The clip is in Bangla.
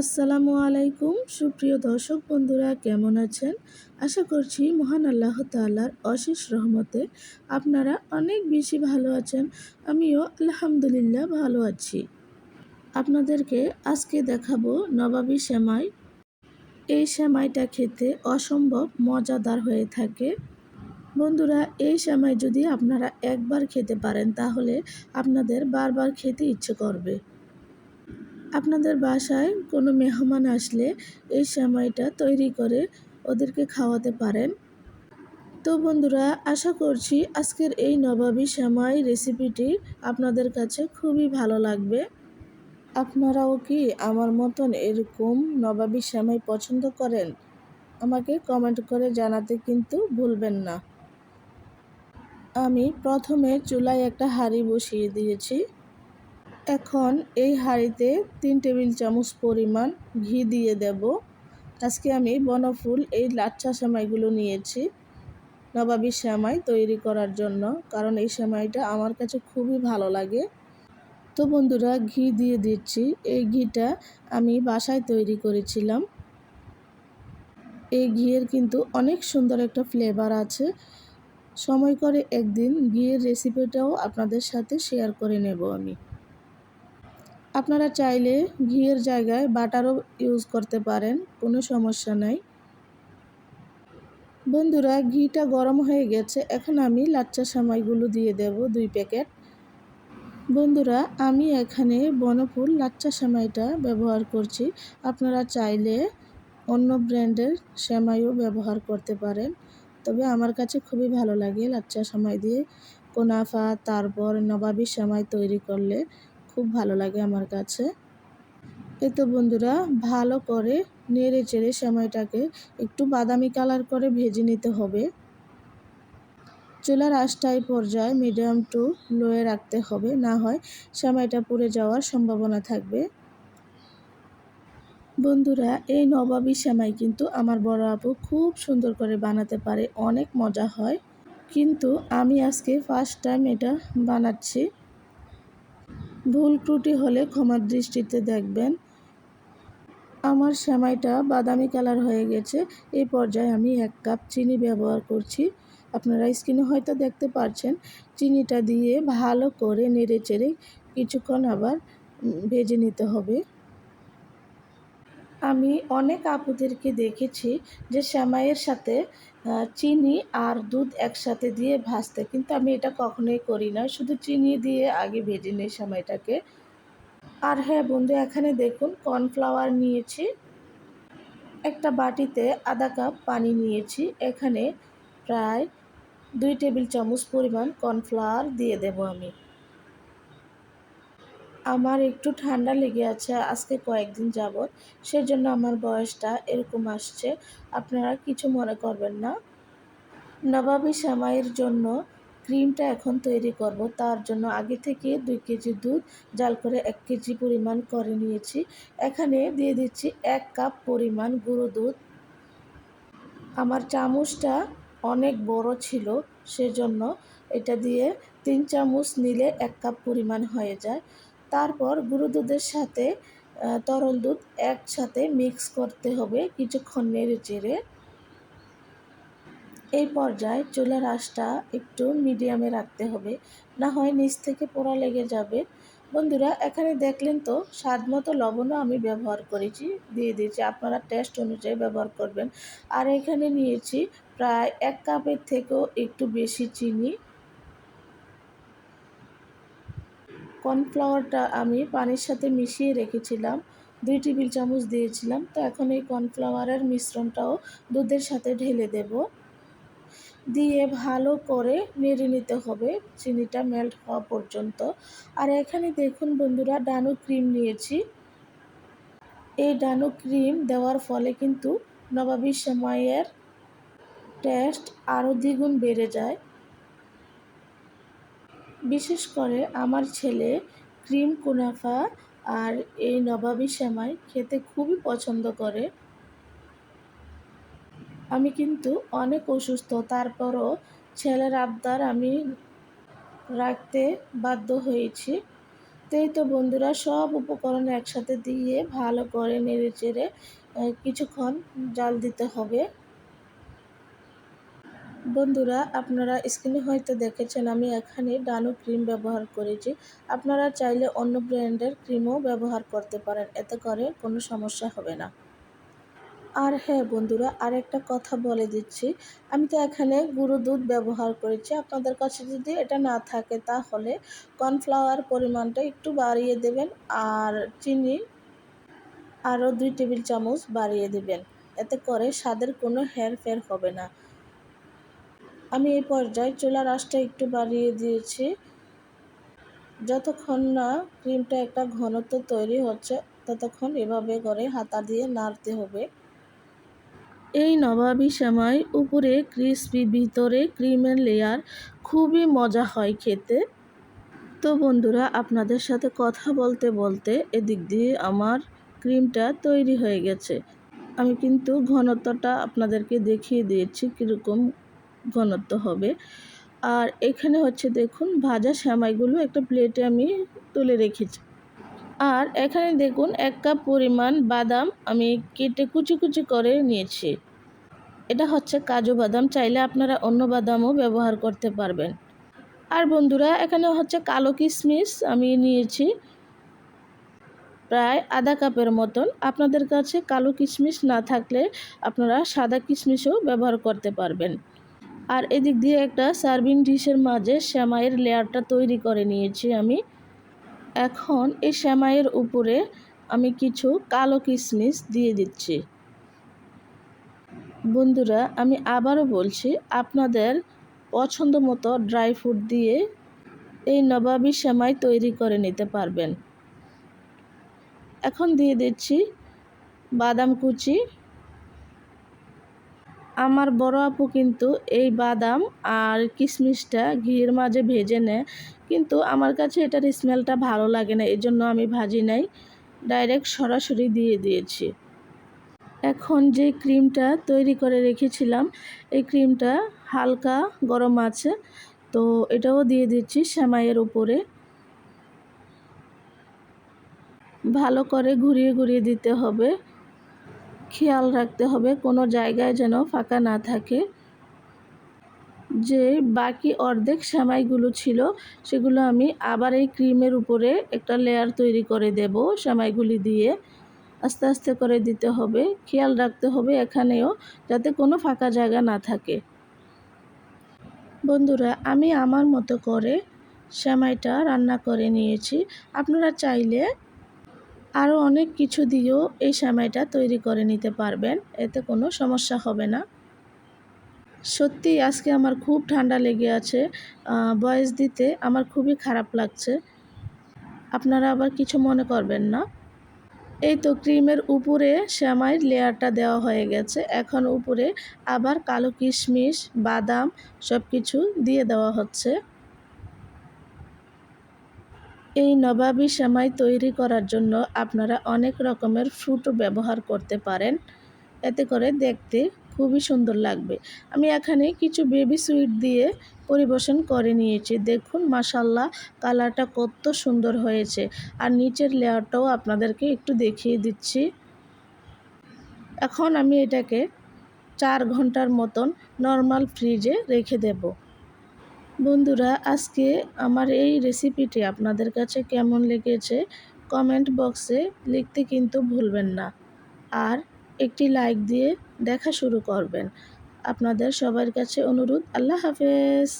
আসসালামু আলাইকুম। সুপ্রিয় দর্শক বন্ধুরা, কেমন আছেন? আশা করছি মহান আল্লাহ তাল্লার অশেষ রহমতে আপনারা অনেক বেশি ভালো আছেন। আমিও আলহামদুলিল্লাহ ভালো আছি। আপনাদেরকে আজকে দেখাবো নবাবী সেমাই। এই সেমাইটা খেতে অসম্ভব মজাদার হয়ে থাকে। বন্ধুরা, এই সেমাই যদি আপনারা একবার খেতে পারেন, তাহলে আপনাদের বারবার খেতে ইচ্ছে করবে। আপনাদের বাসায় কোনো মেহমান আসলে এই সেমাইটা তৈরি করে ওদেরকে খাওয়াতে পারেন। তো বন্ধুরা, আশা করছি আজকের এই নবাবী সেমাই রেসিপিটি আপনাদের কাছে খুবই ভালো লাগবে। আপনারাও কি আমার মতন এরকম নবাবী সেমাই পছন্দ করেন? আমাকে কমেন্ট করে জানাতে কিন্তু ভুলবেন না। আমি প্রথমে চুলায় একটা হাঁড়ি বসিয়ে দিয়েছি। এখন এই হাঁড়িতে তিন টেবিল চামচ পরিমাণ ঘি দিয়ে দেব। আজকে আমি বনফুল এই লাচ্ছা সেমাইগুলো নিয়েছি নবাবী সেমাই তৈরি করার জন্য, কারণ এই সেমাইটা আমার কাছে খুবই ভালো লাগে। তো বন্ধুরা, ঘি দিয়ে দিচ্ছি। এই ঘিটা আমি বাসায় তৈরি করেছিলাম। এই ঘিয়ের কিন্তু অনেক সুন্দর একটা ফ্লেভার আছে। সময় করে একদিন ঘিয়ের রেসিপিটাও আপনাদের সাথে শেয়ার করে নেব আমি। আপনারা চাইলে ঘিয়ের জায়গায় বাটারও ইউজ করতে পারেন, কোনো সমস্যা নাই। বন্ধুরা, ঘিটা গরম হয়ে গেছে, এখন আমি লাচ্চা সামাইগুলো দিয়ে দেব দুই প্যাকেট। বন্ধুরা, আমি এখানে বনফুল লাচ্চা সেমাইটা ব্যবহার করছি, আপনারা চাইলে অন্য ব্র্যান্ডের সেমাইও ব্যবহার করতে পারেন। তবে আমার কাছে খুবই ভালো লাগে লাচ্চা সেমাই দিয়ে। কোনাফা, তারপর নবাবি সেমাই তৈরি করলে খুব ভালো লাগে আমার কাছে। এই তো বন্ধুরা, ভালো করে নেড়ে চেড়ে সেমাইটাকে একটু বাদামি কালার করে ভেজে নিতে হবে। চুলার আশটাই পর্যায়ে মিডিয়াম টু লোয়ে রাখতে হবে, না হয় সেমাইটা পুড়ে যাওয়ার সম্ভাবনা থাকবে। বন্ধুরা, এই নবাবী সেমাই কিন্তু আমার বড় আপু খুব সুন্দর করে বানাতে পারে, অনেক মজা হয়। কিন্তু আমি আজকে ফার্স্ট টাইম এটা বানাচ্ছি। ভুল ত্রুটি হলে ক্ষমার দৃষ্টিতে দেখবেন। আমার সেমাইটা বাদামি কালার হয়ে গেছে। এই পর্যায়ে আমি এক কাপ চিনি ব্যবহার করছি। আপনারা স্ক্রিনে হয়তো দেখতে পারছেন, চিনিটা দিয়ে ভালো করে নেড়ে চেড়ে কিছুক্ষণ আবার ভেজে নিতে হবে। আমি অনেক আপুদেরকে দেখেছি যে শ্যামাইয়ের সাথে চিনি আর দুধ একসাথে দিয়ে ভাজতে। কিন্তু আমি এটা কখনোই করি না। শুধু চিনি দিয়ে আগে ভেজে নিই শ্যামাইটাকে। আর হ্যাঁ বন্ধু, এখানে দেখুন, কর্নফ্লাওয়ার নিয়েছি। একটা বাটিতে আধা কাপ পানি নিয়েছি। এখানে প্রায় দুই টেবিল চামচ পরিমাণ কর্নফ্লাওয়ার দিয়ে দেব আমি। আমার একটু ঠান্ডা লেগে আছে, আজকে কয়েকদিন যাবৎ। সেজন্য আমার বয়সটা এরকম আসছে। আপনারা কিছু মনে করবেন না। নবাবী সেমাইয়ের জন্য ক্রিমটা এখন তৈরি করব। তার জন্য আগে থেকে দুই কেজি দুধ জাল করে এক কেজি পরিমাণ করে নিয়েছি। এখানে দিয়ে দিচ্ছি এক কাপ পরিমাণ গুঁড়ো দুধ। আমার চামচটা অনেক বড় ছিল, সেজন্য এটা দিয়ে তিন চামচ নিলে এক কাপ পরিমাণ হয়ে যায়। তারপর গুঁড়ো দুধের সাথে তরল দুধ একসাথে মিক্স করতে হবে কিছুক্ষণ নেড়ে চেড়ে। এই পর্যায়ে চুলার আঁচটা একটু মিডিয়ামে রাখতে হবে। না হয় নিচ থেকে পোড়া লেগে যাবে। বন্ধুরা, এখানে দেখলেন তো, স্বাদ মতো লবণও আমি ব্যবহার করেছি, দিয়ে দিয়েছি। আপনারা টেস্ট অনুযায়ী ব্যবহার করবেন। আর এখানে নিয়েছি প্রায় এক কাপের থেকেও একটু বেশি চিনি। কর্নফ্লাওয়ারটা আমি পানির সাথে মিশিয়ে রেখেছিলাম। দুই টেবিল চামচ দিয়েছিলাম। তো এখন এই কর্নফ্লাওয়ারের মিশ্রণটাও দুধের সাথে ঢেলে দেব। দিয়ে ভালো করে নেড়ে নিতে হবে। চিনিটা মেল্ট হওয়া পর্যন্ত। আর এখানে দেখুন বন্ধুরা, ডানু ক্রিম নিয়েছি। এই ডানু ক্রিম দেওয়ার ফলে কিন্তু নবাবী সময়ের টেস্ট আরও দ্বিগুণ বেড়ে যায়। বিশেষ করে আমার ছেলে ক্রিম কুনাফা আর এই নবাবি সেমাই খেতে খুবই পছন্দ করে। আমি কিন্তু অনেক অসুস্থ, তারপরও ছেলের আবদার আমি রাখতে বাধ্য হয়েছি। তো এই তো বন্ধুরা, সব উপকরণ একসাথে দিয়ে ভালো করে নেড়ে চেড়ে কিছুক্ষণ জাল দিতে হবে। বন্ধুরা, আপনারা স্ক্রিনে হয়তো দেখেছেন আমি এখানে ডানো ক্রিম ব্যবহার করেছি। আপনারা চাইলে অন্য ব্র্যান্ডের ক্রিমও ব্যবহার করতে পারেন, এতে করে কোনো সমস্যা হবে না। আর হ্যাঁ বন্ধুরা আর একটা কথা বলে দিচ্ছি। আমি তো এখানে গুঁড়ো দুধ ব্যবহার করেছি। আপনাদের কাছে যদি এটা না থাকে, তাহলে কর্নফ্লাওয়ার পরিমাণটা একটু বাড়িয়ে দেবেন আর চিনি আরও দুই টেবিল চামচ বাড়িয়ে দেবেন। এতে করে স্বাদের কোনো হেরফের হবে না। আমি এই পর্যায়ে চুলার আঁচটা একটু বাড়িয়ে দিয়েছি। যতক্ষণ না ক্রিমটা একটা ঘনত্ব তৈরি হচ্ছে, ততক্ষণ এভাবে করে হাতা দিয়ে নাড়তে হবে। এই নবাবি সেমাই উপরে ক্রিসপি ভিতরে ক্রিমের লেয়ার খুবই মজা হয় খেতে। তো বন্ধুরা, আপনাদের সাথে কথা বলতে বলতে এদিক দিয়ে আমার ক্রিমটা তৈরি হয়ে গেছে। আমি কিন্তু ঘনত্বটা আপনাদেরকে দেখিয়ে দিয়েছি কীরকম ঘনত্ব হবে। আর এখানে হচ্ছে দেখুন, ভাজা শ্যামাইগুলো একটা প্লেটে আমি তুলে রেখেছি। আর এখানে দেখুন, এক কাপ পরিমাণ বাদাম আমি কেটে কুচি কুচি করে নিয়েছি। এটা হচ্ছে কাজু বাদাম, চাইলে আপনারা অন্য বাদামও ব্যবহার করতে পারবেন। আর বন্ধুরা, এখানে হচ্ছে কালো কিশমিশ আমি নিয়েছি। প্রায় আধা কাপের মতন। আপনাদের কাছে কালো কিশমিশ না থাকলে আপনারা সাদা কিশমিশও ব্যবহার করতে পারবেন। আর এদিক দিয়ে একটা সার্ভিং ডিশের মাঝে শ্যামাইয়ের লেয়ারটা তৈরি করে নিয়েছি আমি। এখন এই শ্যামাইয়ের উপরে আমি কিছু কালো কিশমিশ দিয়ে দিচ্ছি। বন্ধুরা, আমি আবারও বলছি, আপনাদের পছন্দ মতো ড্রাই ফ্রুট দিয়ে এই নবাবি শ্যামাই তৈরি করে নিতে পারবেন। এখন দিয়ে দিচ্ছি বাদাম কুচি আমার বড় আপু কিন্তু এই বাদাম আর কিশমিশটা ঘির মাঝে ভেজে নেয়। কিন্তু আমার কাছে এটার স্মেলটা ভালো লাগে না এই জন্য আমি ভাজি নাই। ডাইরেক্ট সরাসরি দিয়ে দিয়েছি। এখন যে ক্রিমটা তৈরি করে রেখেছিলাম, এই ক্রিমটা হালকা গরম আছে, তো এটাও দিয়ে দিচ্ছি শ্যামাইয়ের উপরে। ভালো করে ঘুরিয়ে ঘুরিয়ে দিতে হবে। খেয়াল রাখতে হবে কোনো জায়গায় যেন ফাঁকা না থাকে। যে বাকি অর্ধেক সেমাইগুলো ছিল, সেগুলো আমি আবার এই ক্রিমের উপরে একটা লেয়ার তৈরি করে দেব, সেমাইগুলি দিয়ে। আস্তে আস্তে করে দিতে হবে, খেয়াল রাখতে হবে এখানেও যাতে কোনো ফাঁকা জায়গা না থাকে। বন্ধুরা, আমি আমার মতো করে সেমাইটা রান্না করে নিয়েছি। আপনারা চাইলে আরও অনেক কিছু দিয়েও এই সেমাইটা তৈরি করে নিতে পারবেন, এতে কোনো সমস্যা হবে না। সত্যি আজকে আমার খুব ঠান্ডা লেগে আছে বয়স দিতে আমার খুবই খারাপ লাগছে। আপনারা আবার কিছু মনে করবেন না। এই তো ক্রিমের উপরে শ্যামাইয়ের লেয়ারটা দেওয়া হয়ে গেছে, এখন উপরে আবার কালো কিশমিশ, বাদাম সব কিছু দিয়ে দেওয়া হচ্ছে। এই নবাবি সেমাই তৈরি করার জন্য আপনারা অনেক রকমের ফ্রুটও ব্যবহার করতে পারেন। এতে করে দেখতে খুবই সুন্দর লাগবে। আমি এখানে কিছু বেবি সুইট দিয়ে পরিবেশন করে নিয়েছি। দেখুন মাসাল্লাহ কালারটা কত সুন্দর হয়েছে। আর নিচের লেয়ারটাও আপনাদেরকে একটু দেখিয়ে দিচ্ছি। এখন আমি এটাকে চার ঘণ্টার মতন নর্মাল ফ্রিজে রেখে দেব। বন্ধুরা, আজকে আমার এই রেসিপিটি আপনাদের কাছে কেমন লেগেছে কমেন্ট বক্সে লিখতে কিন্তু ভুলবেন না। আর একটি লাইক দিয়ে দেখা শুরু করবেন। আপনাদের সবার কাছে অনুরোধ, আল্লাহ হাফেজ।